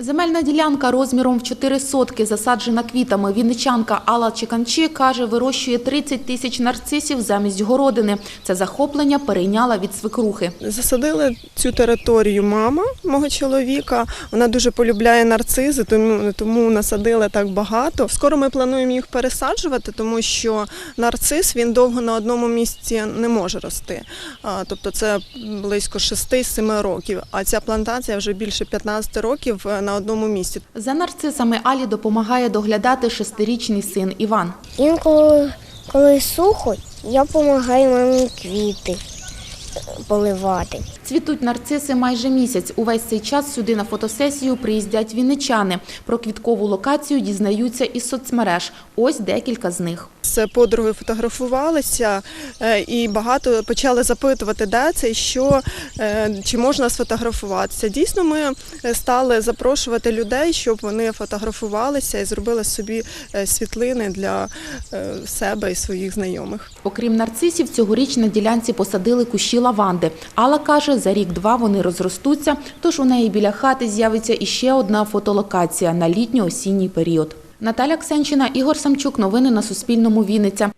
Земельна ділянка розміром в 4 сотки, засаджена квітами. Вінничанка Алла Чеканчі каже, вирощує 30 тисяч нарцисів замість городини. Це захоплення перейняла від свекрухи. Засадили цю територію мама мого чоловіка. Вона дуже полюбляє нарцизи, тому, тому насадили так багато. Скоро ми плануємо їх пересаджувати, тому що нарцис він довго на одному місці не може рости. Тобто це близько 6-7 років. А ця плантація вже більше 15 років е, на одному місці. За нарцисами Алі допомагає доглядати шестирічний син Іван. Інколи, коли сухо, я допомагаю мамі квіти поливати. Цвітуть нарциси майже місяць. Увесь цей час сюди на фотосесію приїздять вінничани. Про квіткову локацію дізнаються із соцмереж. Ось декілька з них. З подругою фотографувалися е, і багато почали запитувати, де це і що, е, чи можна сфотографуватися. Дійсно, ми е, стали запрошувати людей, щоб вони фотографувалися і зробили собі світлини для себе і своїх знайомих. Окрім нарцисів, цьогоріч на ділянці посадили кущі лаванди. Алла каже, за рік-два вони розростуться, тож у неї біля хати з'явиться іще одна фотолокація на літньо-осінній період. Наталя Ксенчина, Ігор Самчук. Новини на Суспільному. Вінниця.